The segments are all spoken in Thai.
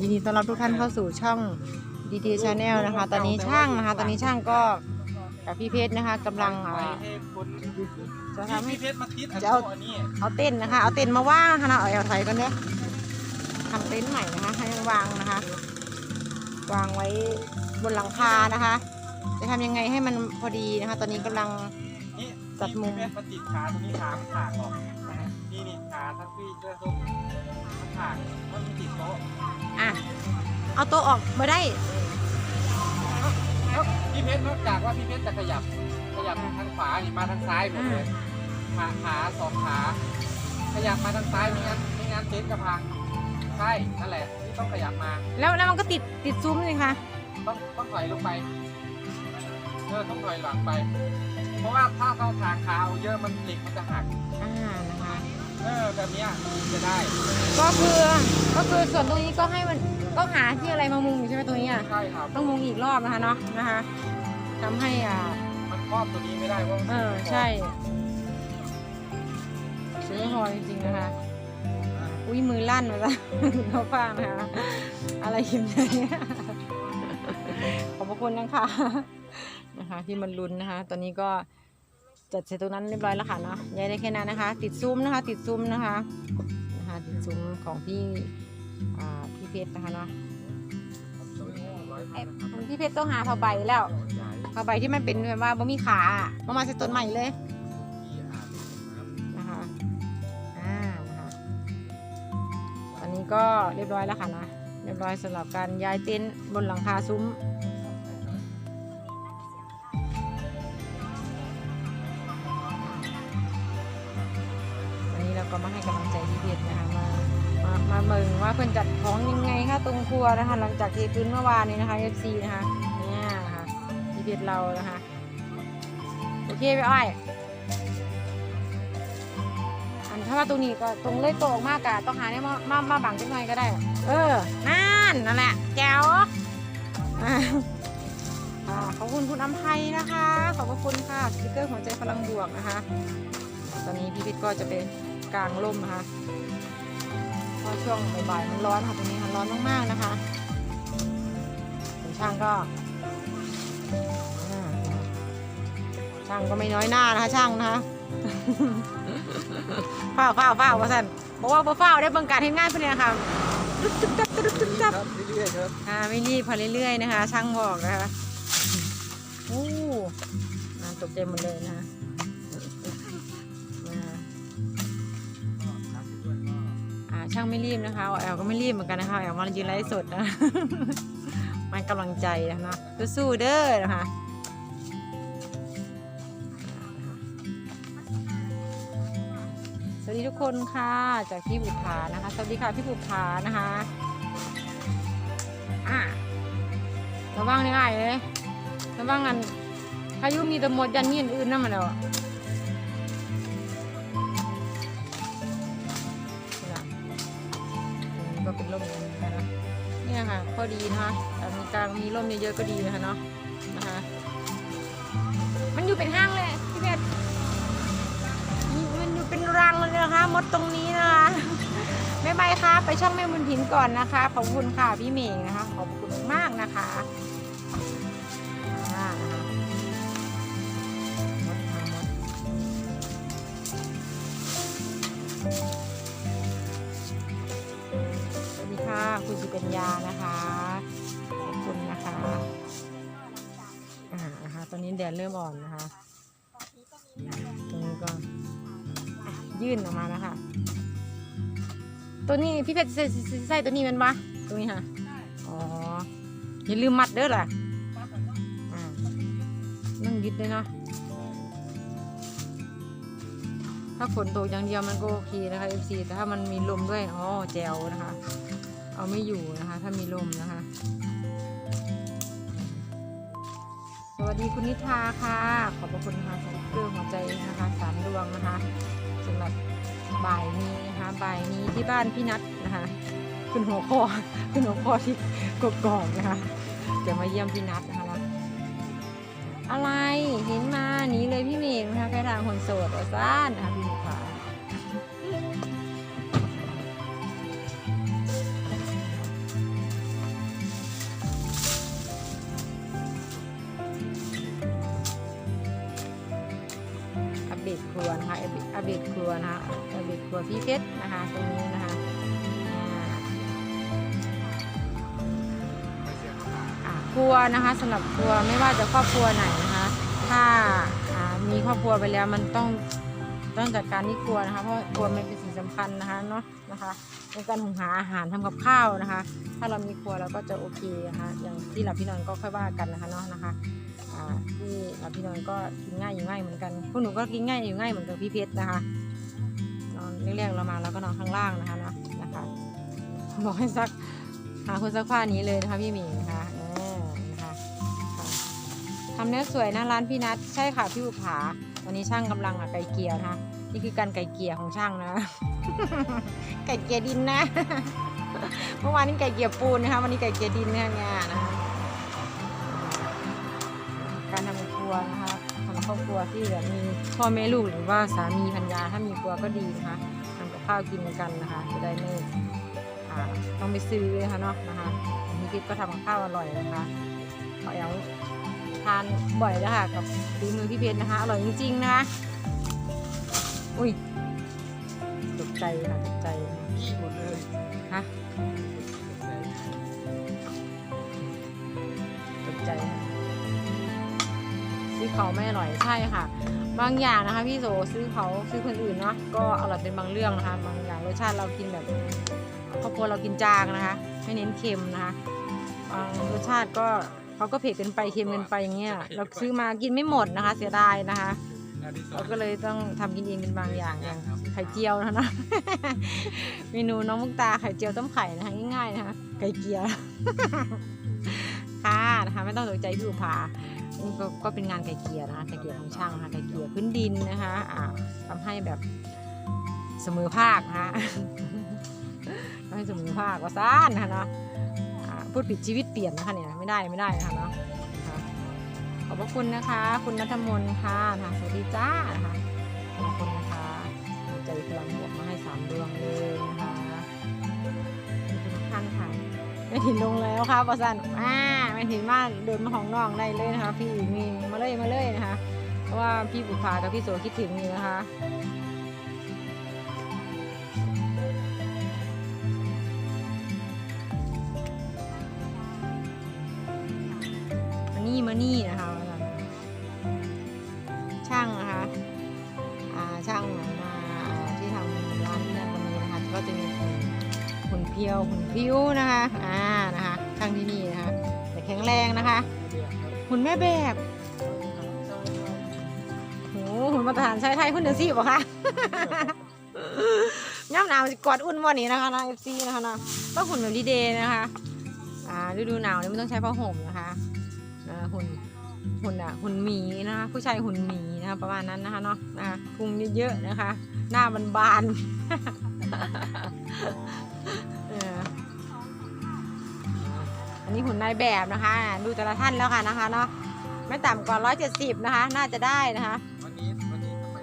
ยินดีต้อนรับทุกท่านเข้าสู่ช่องดีดีชาแนลนะคะ ตอนนี้ช่างนะคะ ตอนนี้ช่างก็กับพี่เพชรนะคะกำลังไปอ่าให้คนจะทำให้พี่เพชรมาติดอันจะเอาอันนี้เอาเต็นท์นะคะ เอาเต็นท์มาว่างนะคะนะเอาเอาถอยกันเนี่ยทำเต็นท์ใหม่นะคะ ให้วางนะคะ วางไว้บนหลังคานะคะ จะทำยังไงให้มันพอดีนะคะ ตอนนี้กำลังนี่จัดมุมพี่เพชรมาติดขาตรงนี้ขามันขาดออกนี่นี่ขาทั้งพี่เสื้อส้มมันขาดมันไม่ติดโต๊ะ อะ เอาโต๊ะออกมาได้ พี่เพชรนอกจากว่าพี่เพชรจะขยับ ขยับทางขวานี่มาทางซ้ายหมดเลยขาขาสองขา ขยับมาทางซ้ายไม่งั้นไม่งั้นเต็นท์กระพังใช่นั่นแหละที่ต้องขยับมา แล้วแล้วมันก็ติดติดซุ้มเลยค่ะ ต้องต้องถอยลงไปเออต้องถอยหลังไป เพราะว่าถ้าเราทางขาเอาเยอะมันเหล็กมันจะหักอ่านะคะ เออแบบเนี้ยจะได้ก็คือก็คือส่วนตรงนี้ก็ให้มันก็หาที่อะไรมามุงอยู่ใช่ไหมตรงนี้อะใช่ครับต้องมุงอีกรอบนะคะเนาะนะคะทำให้อ่ามันครอบตัวนี้ไม่ได้เพราะมันเออใช่ซื้อหอจริงๆนะคะอุ้ยมือลั่นมาแล้วเขาฟังนะคะอะไรอย่างเงี้ยขอบพระคุณนะคะนะคะที่มันลุ้นนะคะ ตอนนี้ก็ จัดเสร็จตรงนั้นเรียบร้อยแล้วค่ะเนาะย้ายได้แค่นั้นนะคะ ติดซุ้มนะคะ ติดซุ้มนะคะนะคะ ติดซุ้มของพี่พี่เพชรนะคะเนาะพี่เพชรต้องหาผ้าใบแล้วผ้าใบที่มันเป็นแบบว่าบ่มีขาอะมามาใส่ต้นใหม่เลยนะคะอ่านะคะตอนนี้ก็เรียบร้อยแล้วค่ะนะเรียบร้อยสำหรับการย้ายเต็นท์บนหลังคาซุ้ม ก็มาให้กำลังใจพี่เพชรนะคะมามามาเมืองว่าเพื่อนจัดของยังไงคะตรงครัวนะคะ หลังจากที่พื้นเมื่อวานนี้นะคะ FC นะคะเนี่ยนะคะพี่เพชรเรานะคะโอเคไปอ้อยอันถ้าว่าตรงนี้ก็ตรงเล่ยโตกมากอะต้องหาเนี่ยมามามาบังจังหน่อยก็ได้ เออนั่นนั่นแหละแจ๋วอ่าอ่าขอบคุณคุณอำไพนะคะ ขอบคุณค่ะสติกเกอร์หัวใจพลังบวกนะคะ ตอนนี้พี่พิษก็จะเป็น กลางร่มนะคะเพราะช่วงบ่ายๆมันร้อนค่ะตรงนี้ค่ะร้อนมากๆนะคะส่วนช่างก็อ่าช่างก็ไม่น้อยหน้านะคะช่างนะคะเฝ้าเฝ้าเฝ้าว่าสันบอกว่าบ่เฝ้าได้เบังการเห็นงานเพื่อนนะคะตึ๊บตึ๊บตึ๊บตึ๊บตึ๊บตึ๊บครับเรื่อยๆครับอ่าไม่รีบพอเรื่อยๆนะคะ ช่างบอกนะคะโอ้น่าตกใจหมดเลยนะคะ ช่างไม่รีบนะคะแอลก็ไม่รีบเหมือนกันนะคะแอลมายืนไลฟ์สดนะมันกำลังใจนะคะสู้ๆเด้อนะคะสวัสดีทุกคนค่ะจากพี่บุภานะคะ สวัสดีค่ะพี่บุภานะคะอะระวังง่ายเลยระวังกันพายุมีแต่หมดยันมีอันอื่นนั่นมาแล้ว พอดีนะคะแต่มีกลางมีร่มเยอะๆก็ดีนะคะเนาะนะคะมันอยู่เป็นห้างเลยพี่เพชรม,มันอยู่เป็นรังเลยนะคะมดตรงนี้นะคะไม่ไปค่ะไปช่องแม่บุญถินก่อนนะคะขอบคุณค่ะพี่เมงนะคะขอบคุณมากนะคะ ดเริ่มอ่อนนะคะ ตรงนี้ก็ยื่นออกมาแล้วค่ะ ตัวนี้พี่เพชรใส่ใส่ตัวนี้มันปะตรงนี้ค่ะ อ๋อ อย่าลืมมัดเด้อล่ะนั่งยึดเลยเนาะ ถ้าฝนตกอย่างเดียวมันก็โอเคนะคะ FC แต่ถ้ามันมีลมด้วย อ๋อ แจวนะคะ เอาไม่อยู่นะคะ ถ้ามีลมนะคะ วัสดีคุณนิทาค่ะ ขอบพระคุณค่ะสติ๊กเกอร์หัวใจนะคะสามดวงนะคะสำหรับบ่ายนี้นะคะบ่ายนี้ที่บ้านพี่นัทนะคะคุณหัวข้อคุณหัวข้อที่กกอกนะคะจะมาเยี่ยมพี่นัทนะคะอะไรเห็นมาหนีเลยพี่เมย์นะคะใกล้ทางคนโสดอซ่านนะคะพี่บุภา อัปเดครัวนะคะอัปเดครัวพี่เพชรนะคะตรงนี้นะคะครัวนะคะสำหรับครัวไม่ว่าจะครอบครัวไหนนะคะ ถ้ามีครอบครัวไปแล้วมันต้องต้องจัดการที่ครัวนะคะเพราะครัวมันเป็นสิ่งสำคัญนะคะเนาะนะคะในการหุงหาอาหารทำกับข้าวนะคะ ถ้าเรามีครัวเราก็จะโอเคนะคะอย่างที่หลับพี่นอนก็ค่อยว่ากันนะคะเนาะนะคะ อ่าที่หลับพี่นอนก็กินง่ายอยู่ง่ายเหมือนกันพวกหนูก็กินง่ายอยู่ง่ายเหมือนกับพี่เพชรนะคะนอนเรียกๆเรามาแล้วก็นอนข้างล่างนะคะนะนะคะบอกให้ซักหาคนซักผ้านี้เลยนะคะพี่หมีนะคะเออนะคะทำเนื้อสวยนะร้านพี่นัทใช่ค่ะพี่บุภาตอนนี้ช่างกำลังอะไก่เกลี่ยนะคะนี่คือการไก่เกลี่ยของช่างนะไก่เกลี่ยดินนะเมื่อวานนี้ไก่เกลี่ยปูนนะคะวันนี้ไก่เกลี่ยดินเนี่ยนะคะ วนะคะทำครอบครัวที่แบบมีพ่อแม่ลูกหรือว่าสามีภรรยาถ้ามีครัวก็ดีนะคะทำกับข้าวกินกันนะคะจะได้ไม่ต้องไปซื้อนะคะเนาะนะคะพี่พิษก็ทำกับข้าวอร่อยนะคะขอเอาทานบ่อยแล้วค่ะกับฝีมือพี่เพชรนะคะ อร่อยจริงๆนะคะอุ้ยตกใจค่ะตกใจนี่หมดเลยฮะตกใจค่ะ เขาไม่อร่อยใช่ค่ะ บางอย่างนะคะพี่โสซื้อเขาซื้อคนอื่นเนาะก็อร่อยเป็นบางเรื่องนะคะบางอย่างรสชาติเรากินแบบครอบครัวเรากินจางนะคะไม่เน้นเค็มนะคะบางรสชาติก็เขาก็เผ็ดเกินไปเค็มเกินไปอย่างเงี้ยเราซื้อมากินไม่หมดนะคะ เสียดายนะคะเราก็เลยต้องทำกินเองเป็นบางอย่างอย่างไข่เจียวนะเนาะเมนูน้องมุกตาไข่เจียวต้มไข่นะคะง่ายๆนะคะไก่เกียวค่ะนะคะไม่ต้องตกใจพี่อุภา นี่ก็ก็เป็นงานไก่เกียนะคะไก่เกียของช่างนะคะไก่เกียพื้นดินนะคะอ่าทำให้แบบเสมอภาคนะคะทำให้เสมอภาคว่าซ่านนะคะเนาะพูดผิดชีวิตเปลี่ยนนะคะเนี่ยไม่ได้ไม่ได้นะคะเนาะขอบพระคุณนะคะ คุณนัทมนค่ะนะคะสวัสดีจ้านะคะขอบคุณนะคะใจพลังบวกมาให้สามดวงเลยนะคะทุกท่านค่ะแม่ถิ่นลงแล้วครับประสันอ่า ม่ถิ่นมาเดินมาของน้องได้เลยนะคะ พี่มีมาเลยมาเลยนะคะ เพราะว่าพี่บุภากับพี่โสคิดถึงอยู่นะคะมานี่มานี่นะคะ ช่างนะคะอ่าช่างมาที่ทำร้านที่นั่นวันนี้นะคะ ก็จะมีหุ่นเพียวหุ่นพิ้วนะคะอ่านะคะช่างที่นี่นะคะ ข็งแรงนะคะหุ่นแม่แบบโหหุ่นมาตรฐานชายไทยหุ่นเดือดซี่ป่ะคะย่ำหนาวกอดอุ่นวันนี้นะคะนะเอฟซีนะคะนะต้องหุ่นแบบดีเดย์นะคะ อ่าฤดูหนาวเนี่ยไม่ต้องใช้ผ้าห่มนะคะอ่าหุ่นหุ่นอะหุ่นหมีนะคะผู้ชายหุ่นหมีนะคะประมาณนั้นนะคะเนาะนะคะพุงเยอะๆนะคะ หน้าบานเอันนี้หุ่นนายแบบนะคะ ดูแต่ละท่านแล้วค่ะนะคะเนาะไม่ต่ำกว่าร้อยเจ็ดสิบนะคะ น่าจะได้นะคะวันนี้วันนี้ทำไม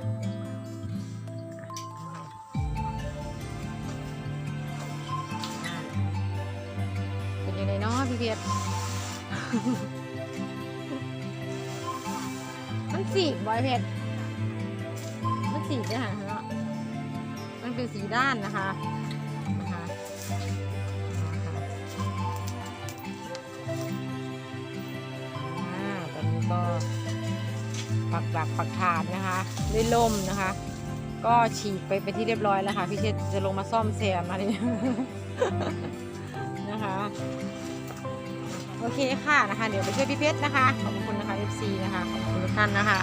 เป็นยังไงเนาะพี่เพชรมันสีบอยเพชรมันสีจะหาเนาะมันเป็นสีด้านนะคะ ปักหลักปักฐานนะคะด้วยล่มนะคะ ก็ฉีกไปไปที่เรียบร้อยแล้วค่ะพี่เชษจะลงมาซ่อมแซมอะไรนะคะโอเคค่ะนะคะ เดี๋ยวไปช่วยพี่เพชรนะคะขอบคุณนะคะ FC นะคะขอบคุณทุกท่านนะคะ